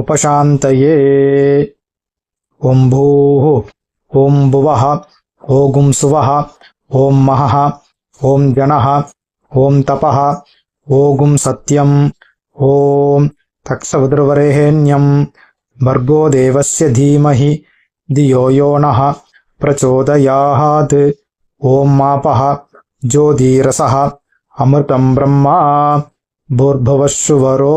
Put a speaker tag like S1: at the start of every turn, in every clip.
S1: ఉపశాంతయే. ఓం భూ ఓం భువ ఓగుం సువ ఓం మహ ఓం జన ఓం తప ఓగుం సత్యం ఓం తక్షవదుర్వరేణ్యం. భర్గో దేవస్య ధీమహి ధియో యోన ప్రచోదయాత్. ఓం మాప జ్యోతిరస అమృతం బ్రహ్మా భూర్భవశువరో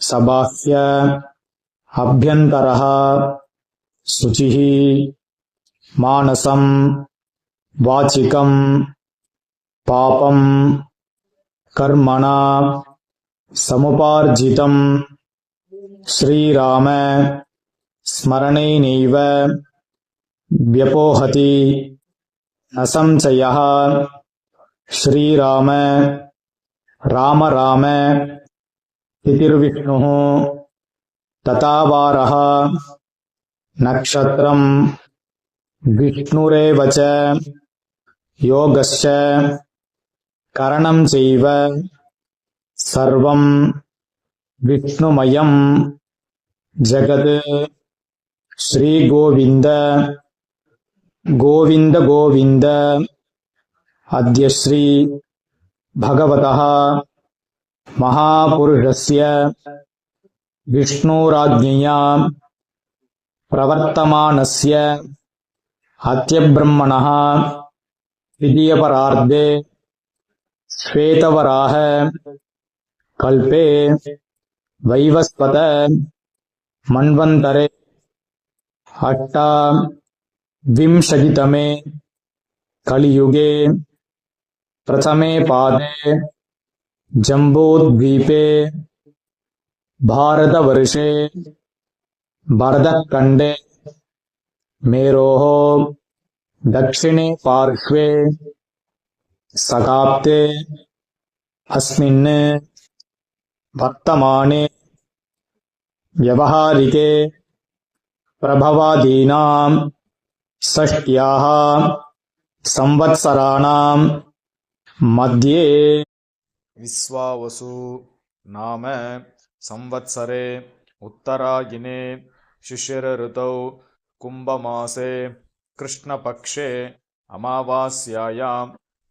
S1: पुण्डरीकाक्षम् सबाह्य अभ्यन्तरः शुचिः मानसम् वाचिकम् पापम् कर्मणा समुपार्जितम् श्रीराम स्मरणेनैव व्यपोहति न संशयः श्रीराम राम राम तिथिर्विष्णुः तथावारः। नक्षत्रम् विष्णुरेव च योगश्च करणम् चैव। सर्वम् विष्णुमयम् जगत्। श्रीगोविन्द गोविन्द गोविन्द। अद्य श्री भगवतः महापुरुषस्य विष्णुराज्ञया प्रवर्तमानस्य हत्यब्रह्मणः द्वितीयपरार्धे श्वेतवराह कल्पे वैवस्वत मन्वन्तरे अष्टा विंशतितमे कलियुगे प्रथमे पादे जम्बूद्वीपे भारतवर्षे भरतखण्डे मेरोः दक्षिणे पार्श्वे सकाप्ते अस्मिन् वर्तमाने व्यवहारिके प्रभवादीनां षष्ट्याः संवत्सराणां मध्ये
S2: विश्वावसु। नाम संवत्सरे उत्तरायिने शिशिरऋतौ कुम्भमासे कृष्णपक्षे अमावास्यायां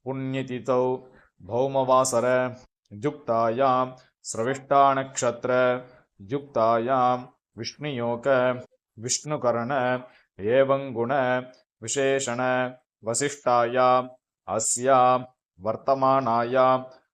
S2: पुण्यतिथौ भौमवासर युक्तायां श्रविष्टानक्षत्र युक्तायां विष्णुयोक एवं गुण विशेषण वसिष्ठायाम् अस्यां वर्तमानायां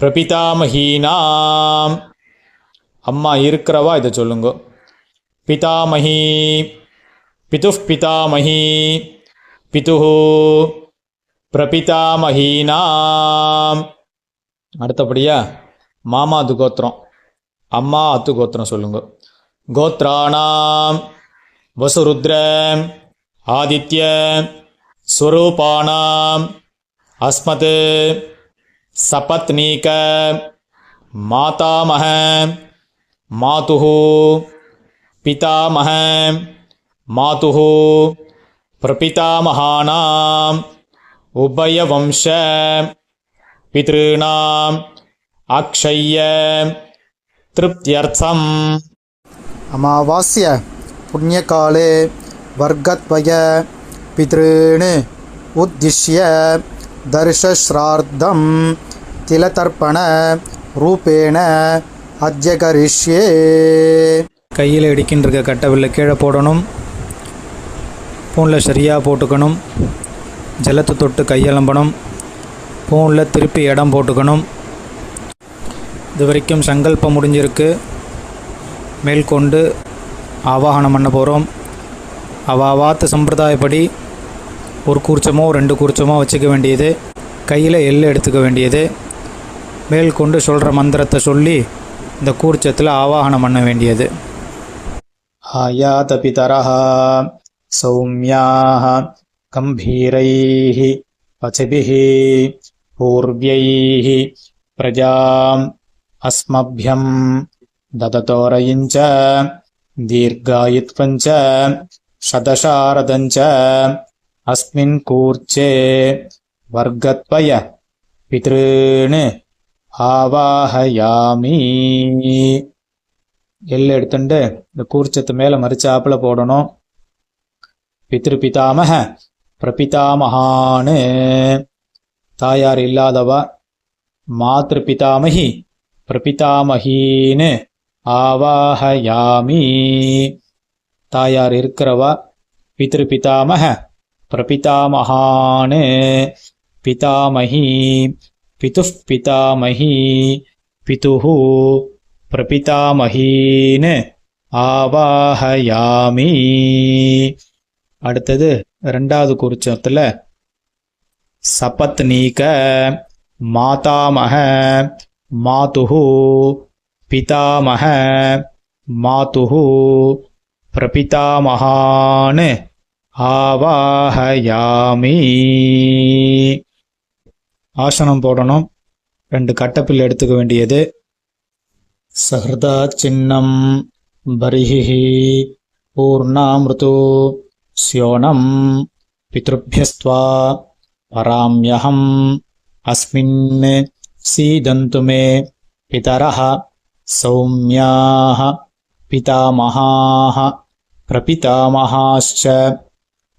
S1: பிரபிதாமகீனாம். அம்மா இருக்கிறவா? இதை சொல்லுங்க. பிதாமகி பிதுः பிதாமகி பிது பிரபிதாமகீனாம். அடுத்தபடியா மாமா அது கோத்திரம் அம்மா அத்து கோத்திரம் சொல்லுங்க. கோத்ராணாம் வசுருத்ர ஆதித்ய ஸ்வரூபானாம் அஸ்மத் சபத்னீக மாதாமக மாதுஹு பிதாமக மாதுஹு பிரபிதாமகானாம் உபயவம்ச பிதॄணாம் அக்ஷய திருப்தியர்த்தம்.
S3: அமாவாஸ்ய புண்ணியகாலே வர்க்கத்வய பிதॄணு உத்திஷ்ய दर्शश्राद्धं तिलतर्पणरूपेण अद्य करिष्ये
S4: கையில் இடிக்கின்ற கட்டவில்லை கீழே போடணும் பூனில் சரியாக போட்டுக்கணும் ஜலத்தை தொட்டு கையலம்பணும் பூனில் திருப்பி இடம் போட்டுக்கணும் இது வரைக்கும் சங்கல்பம் முடிஞ்சிருக்கு மேற்கொண்டு ஆவாகனம் பண்ண போகிறோம் அவாவாத்து சம்பிரதாயப்படி ஒரு கூர்ச்சமோ ரெண்டு கூர்ச்சமோ வச்சுக்க வேண்டியது. கையில் எள் எடுத்துக்க வேண்டியது. மேல் கொண்டு சொல்கிற மந்திரத்தை சொல்லி இந்த கூர்ச்சத்தில் ஆவாகனம் பண்ண வேண்டியது.
S1: ஆயாத பிதரஹா சௌமியாக கம்பீரைஹி பசிபிஹி பூர்வியைஹி பிரஜாம் அஸ்மபியம் தததோரையிஞ்ச தீர்காயுத்வஞ்ச சதசாரதஞ்ச अस्मिन् कूर्चे वर्गत्वय पितॄन् आवाहयामि எள்ளு எடுத்துட்டு இந்த கூர்ச்சத்து மேலே மறிச்சாப்புல போடணும் பித்ரு பிதாமக பிரபிதாமகான்னு தாயார் இல்லாதவா மாத்ரு பிதாமகி பிரபிதாமகின்னு ஆவாஹயாமி தாயார் இருக்கிறவா பித்ரு பிதாமக பிரபிதாமகான் பிதாமகி பிது பிதாமகி பிதுः பிரபிதாமகீன் ஆவாஹயாமி அடுத்தது ரெண்டாவது குறிச்சத்தில் சபத்னீக மாதாமக மாதுஹு பிதாமக மாதுஹு பிரபிதாமகான்னு ஆவாஹயாமி. ஆசனம் போடணும். ரெண்டு கட்டப்பில் எடுத்துக்க வேண்டியது. சஹதா சின்னம் பரிஹி பூர்ணாமிருது ஸ்யோனம் பித்ருபியஸ்துவா பராமியகம் அஸ்மின் சீதந்து மே பிதரஹ சௌமியாக பிதாமகாக பிரபிதாமகாச்ச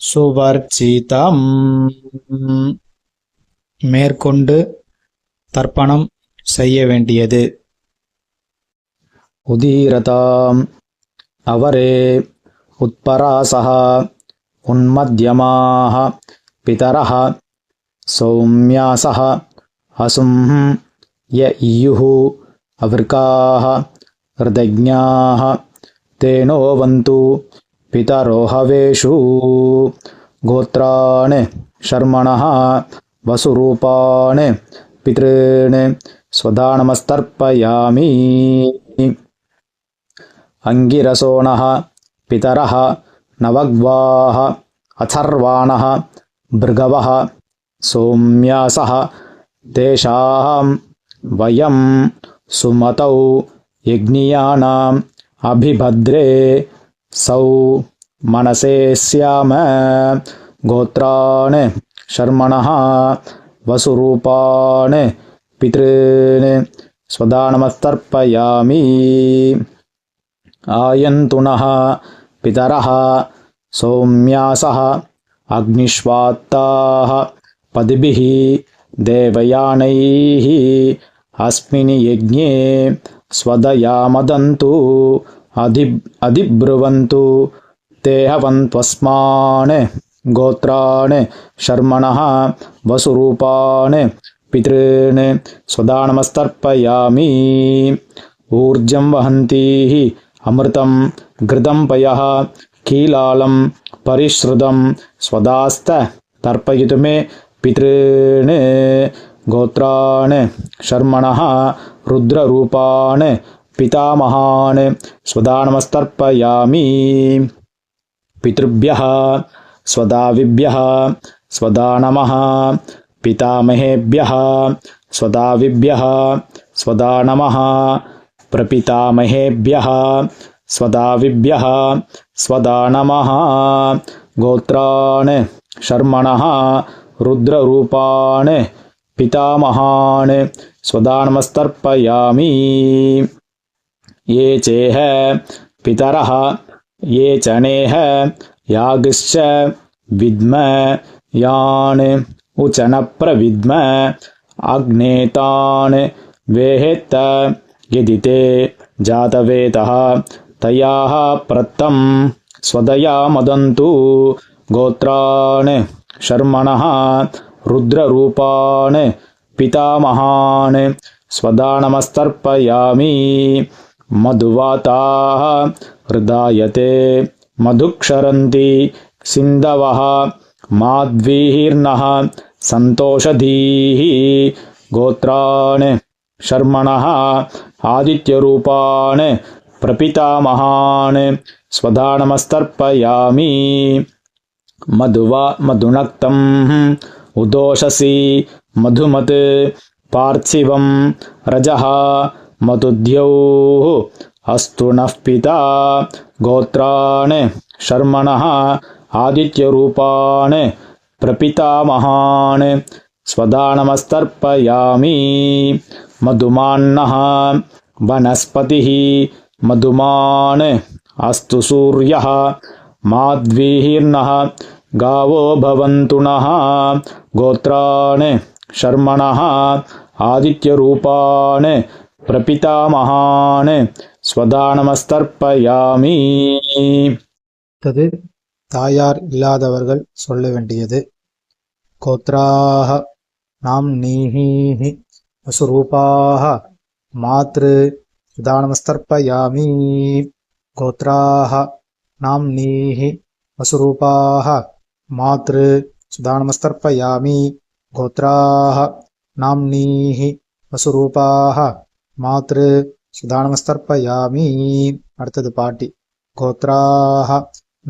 S1: சுவர்ச்சிதம் மேற்கொண்டு தர்ப்பணம் செய்ய வேண்டியது उदीरताम् अवरे उत्परासः उन्मध्यमाः पितरः सौम्यासः असुं य इयुः अवृकाः हृदज्ञाः तेनोवन्तु पितरो हवेषु गोत्रान् शर्मणः वसुरूपान् पितॄन् स्वदानमस्तर्पयामि। अङ्गिरसोणः पितरः नवग्वाः अथर्वाणः भृगवः सौम्यासः तेषां वयं सुमतौ यज्ञियानाम् अभिभद्रे सौ मनसे स्याम गोत्रान् शर्मणः वसुरूपान् पितॄन् स्वदानमस्तर्पयामि। आयन्तुनः पितरः सौम्यासः अग्निष्वात्ताः पदिभिः देवयानैः अस्मिन् यज्ञे स्वदयामदन्तु अधि अधिब्रुवन्तु ते हवन्त्वस्मान् गोत्रान् शर्मणः वसुरूपान् पितॄन् स्वदानमस्तर्पयामि। ऊर्जं वहन्तीः अमृतं घृतं पयः कीलालं परिश्रुतं स्वदास्त तर्पयितु मे पितॄन् गोत्रान् शर्मणः रुद्ररूपान् पितामहान् स्वदानमस्तर्पयामि। पितृभ्यः स्वदाविभ्यः स्वदा नमः पितामहेभ्यः स्वदाविभ्यः स्वदा नमः प्रपितामहेभ्यः स्वदाविभ्यः स्वदा नमः गोत्रान् शर्मणः रुद्ररूपान् पितामहान् स्वदानमस्तर्पयामि ये चेह पितरः ये च नेह यागिश्च विद्म यान् उचनप्रविद्म अग्नेतान् वेहेत्त यदि ते जातवेतः तयाः प्रत्तं स्वदया मदन्तु। गोत्रान् शर्मणः रुद्ररूपान् पितामहान् स्वदानमस्तर्पयामि मधुवाताः हृदायते मधुक्षरन्ति सिन्धवः माध्वीर्नः सन्तोषधीः गोत्रान् शर्मणः आदित्यरूपान् प्रपितामहान् स्वदानमस्तर्पयामि मधुवा मधुनक्तम् उदोषसि मधुमत् पार्थिवं रजः मधुद्यौः अस्तु नः पिता गोत्रान् शर्मणः आदित्यरूपान् प्रपितामहान् स्वदानमस्तर्पयामि। मधुमान्नः वनस्पतिः मधुमान् अस्तु सूर्यः माध्वीर्नः गावो भवन्तु नः गोत्रान् शर्मणः आदित्यरूपान् பிரபிதாமகான் ஸ்வதானமஸ்தர்ப்பயாமி
S3: தது தாயார் இல்லாதவர்கள் சொல்ல வேண்டியது. கோத்ராக நாம் நீஹி வசுரூபாக மாத்ரு சுதானமஸ்தர்ப்பயாமி. கோத்ராக நாம் நீஹி வசுரூபாக மாத்ரு சுதானமஸ்தர்ப்பயாமி. கோத்ராக நாம்னீஹி வசுரூபாக மாத்ரு சுதானமஸ்தர்ப்பயாமி அடுத்தது பாட்டி गोत्राः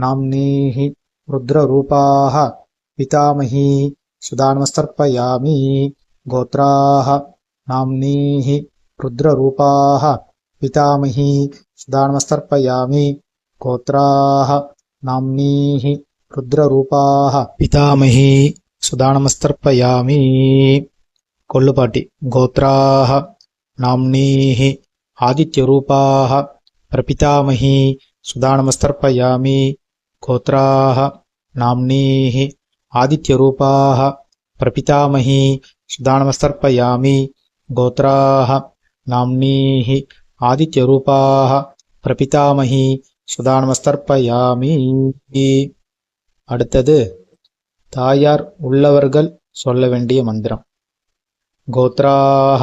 S3: नाम्नीः रुद्ररूपाः पितामही सुदानमस्तर्पयामि गोत्राः नाम्नीः रुद्ररूपाः पितामही सुदानमस्तर्पयामि गोत्राः नाम्नीः रुद्ररूपाः पितामही सुदानमस्तर्पयामि कोल्लुपाटि गोत्राः नाम्नीः आदित्यरूपाः प्रपितामही सुदानमस्तर्पयामि गोत्राः नाम्नीः आदित्यरूपाः प्रपितामही सुदानमस्तर्पयामि गोत्राः नाम्नीः आदित्यरूपाः பிரபிதாமகி சுதானமஸ்தர்ப்பயாமி அடுத்தது தாயார் உள்ளவர்கள் சொல்ல வேண்டிய மந்திரம் கோத்ராக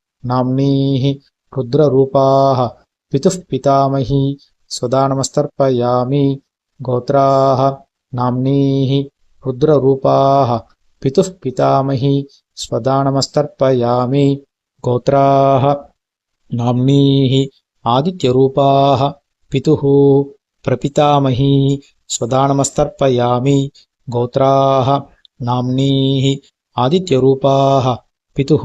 S3: नाम्नीः रुद्ररूपाः पितुः पितामही स्वदा नमस्तर्पयामि गोत्राः नाम्नीः रुद्ररूपाः पितुः पितामही स्वदा नमस्तर्पयामि गोत्राः नाम्नीः आदित्यरूपाः पितुः प्रपितामही स्वदा नमस्तर्पयामि गोत्राः नाम्नीः आदित्यरूपाः पितुः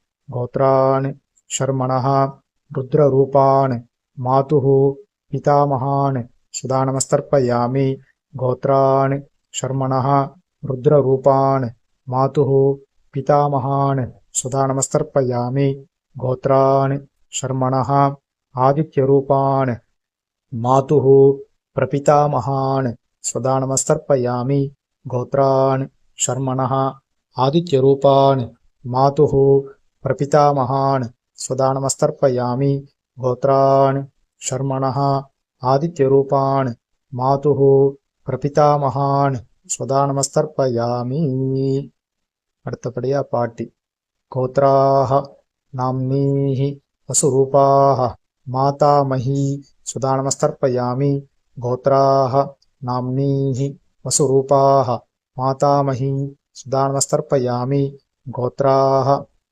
S3: గోత్రాన్ శర్మణ రుద్రరూపాన్ మాతు పితామహాన్ సుదానమస్తర్పయామి గోత్రాన్ శర్మణ రుద్రరూపాన్ మాతు పితామహాన్ సుదానమస్తర్పయామి గోత్రాన్ శర్మణ ఆదిత్యరూపాన్ మాతు ప్రపితామహాన్ స్వదానమస్తర్పయామి గోత్రాన్ శర్మణ ఆదిత్యరూపాన్ మాతు ప్రపితామహాన్ స్వదానమస్తర్పయామి గోత్రాన్ శర్మణ ఆదిత్యరూపాన్ మాతు ప్రపితామహాన్ స్వదానమస్తర్పయామి அடுத்தபடியா பாட்டி கோத்ராஹ நாம்னீஹி வசுரூபாஹ மாதாமஹி சுதானமஸ்தர்ப்பயாமி கோத்ராஹ நாம்னீஹி வசுரூபாஹ மாதாமஹி சுதானமஸ்தர்ப்பயாமி கோத்ராஹ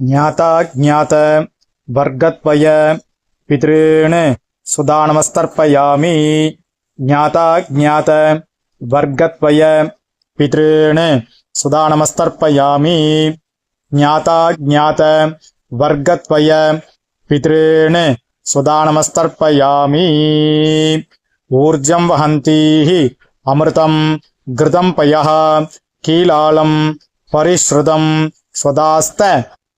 S3: स्वदा नमस्तर्पयामि गोत्राः नाम्नीः आदित्यरूपाः मातुः प्रपितामही स्वदा नमस्तर्पयामि
S1: ज्ञाता ज्ञात वर्गत्वय पितॄन् सुधा नमस्तर्पयामि ज्ञाता ज्ञात वर्गत्वय पितॄन् सुधा नमस्तर्पयामि ज्ञाता ज्ञात वर्गत्वय पितॄन् सुधा नमस्तर्पयामि ऊर्जं वहन्तीः अमृतं घृतं पयः कीलालं परिश्रुतं स्वदास्त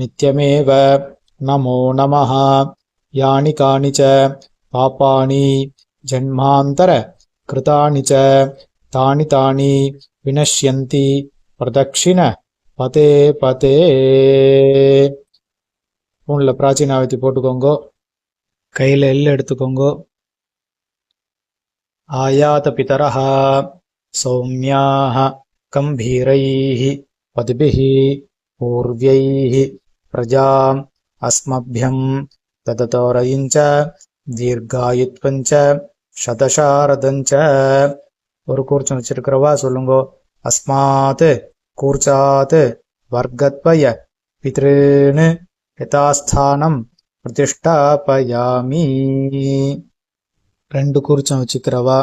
S3: நித்யமேவ நமோ நமः யானி கானி ச பாப்பானி ஜன்மாந்தர कृतानि च तानि तानि विनश्यन्ति प्रदक्षिण பதே பதே ஃபோனில் பிராச்சீனாவத்தி போட்டுக்கோங்க கையில் எள் எடுத்துக்கோங்க ஆயாத பிதரः சௌமியாः கம்பீரைः பதிபிः पूर्व्यैः प्रजाम् अस्मभ्यम् तततोरयिम् च தீர்காயுத்வம் ச சதசாரதம் ச ஒரு கூர்ச்சம் வச்சிருக்கிறவா சொல்லுங்க அஸ்மாத் கூர்ச்சாத் வர்க்கத்வய பித்ருன்னு யதாஸ்தானம் பிரதிஷ்டாபயாமி ரெண்டு கூர்ச்சம் வச்சுக்கிறவா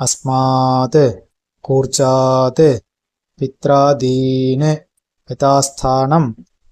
S3: அஸ்மாத் கூர்ச்சாத் பித்ராதீன் யதாஸ்தானம்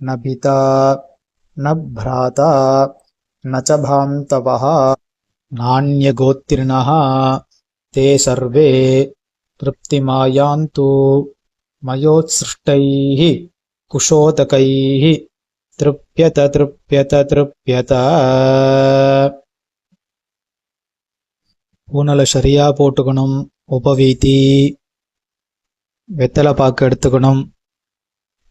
S3: ந பிதா ந பிராதா न च भान्तवः नान्यगोत्रिणः ते सर्वे तृप्तिमायान्तु मयोत्सृष्टैः कुशोदकैः तृप्यत तृप्यत तृप्यत ஊனலை சரியா போட்டுக்கணும் உபவீதி வெத்தலை பாக்கு எடுத்துக்கணும்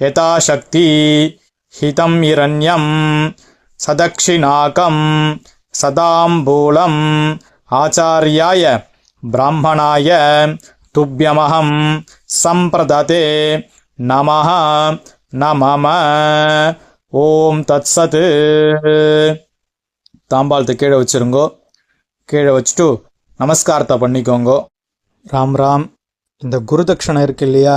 S1: यथाशक्ति हितं हिरण्यं सदक्षिणाकं सदाम्बूलम् आचार्याय ब्राह्मणाय तुभ्यमहं सम्प्रदते நமः நமம ஓம் தத்சத் தாம்பாளத்தை கீழே வச்சிருங்கோ கீழே வச்சுட்டு நமஸ்காரத்தை பண்ணிக்கோங்கோ
S3: ராம் ராம் இந்த குருதட்சணை இருக்கு இல்லையா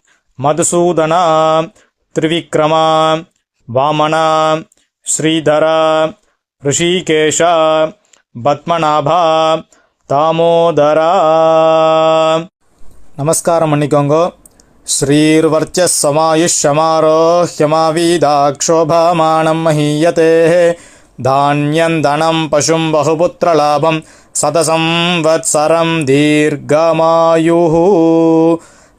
S1: మధుసూదన త్రివిక్రమ వామన శ్రీధర ఋషికేశ పద్మనాభ దామోదర. నమస్కారం మణికొంగో శ్రీర్వర్చస్సమాయుష్యమారోహ్యమావీదాక్షోభామానం మహీయతే. ధాన్యం ధనం పశుం బహుపుత్రలాభం సతసం వత్సరం దీర్ఘమాయు.